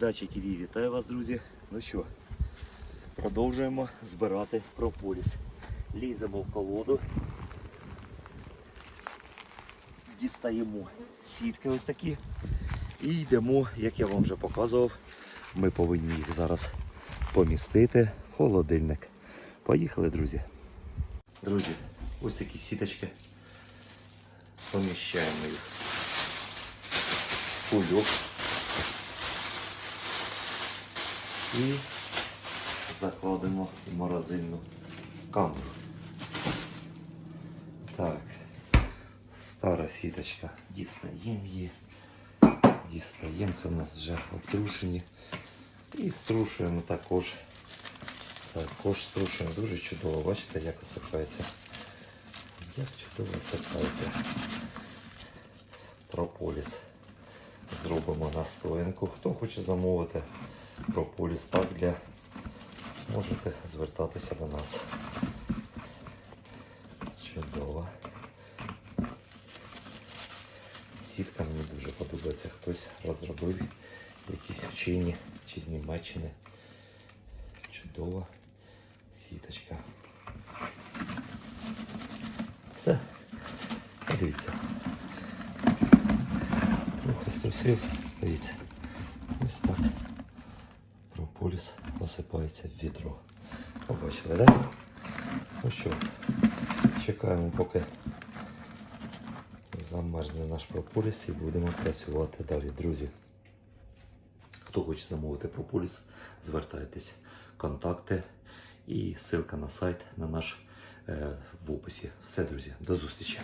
Дача ТВ вітаю вас, друзі. Ну що, продовжуємо збирати прополіс. Ліземо в колоду. Дістаємо сітки ось такі. І йдемо, як я вам вже показував, ми повинні їх зараз помістити в холодильник. Поїхали, друзі. Друзі, ось такі сіточки. Поміщаємо їх кульок. І закладемо в морозильну камеру. Так, стара сіточка. Дістаємо її. Дістаємо, це у нас вже обтрушені. І струшуємо також. Також струшуємо дуже чудово. Бачите, як осипається. Як чудово осипається. Прополіс. Зробимо настоянку. Хто хоче замовити прополіс так для можете звертатися до нас. Чудово. Сітка мені дуже подобається. Хтось розробив якісь вчені чи з Німеччини. Чудова сіточка. Все. Подивіться. Трохи струсив. Дивіться. Ось так. Прополіс осипається в відро. Побачили, так? Да? Ну що, чекаємо, поки замерзне наш прополіс і будемо працювати далі, друзі. Хто хоче замовити прополіс, звертайтесь. Контакти і ссылка на сайт на наш е, в описі. Все, друзі, до зустрічі.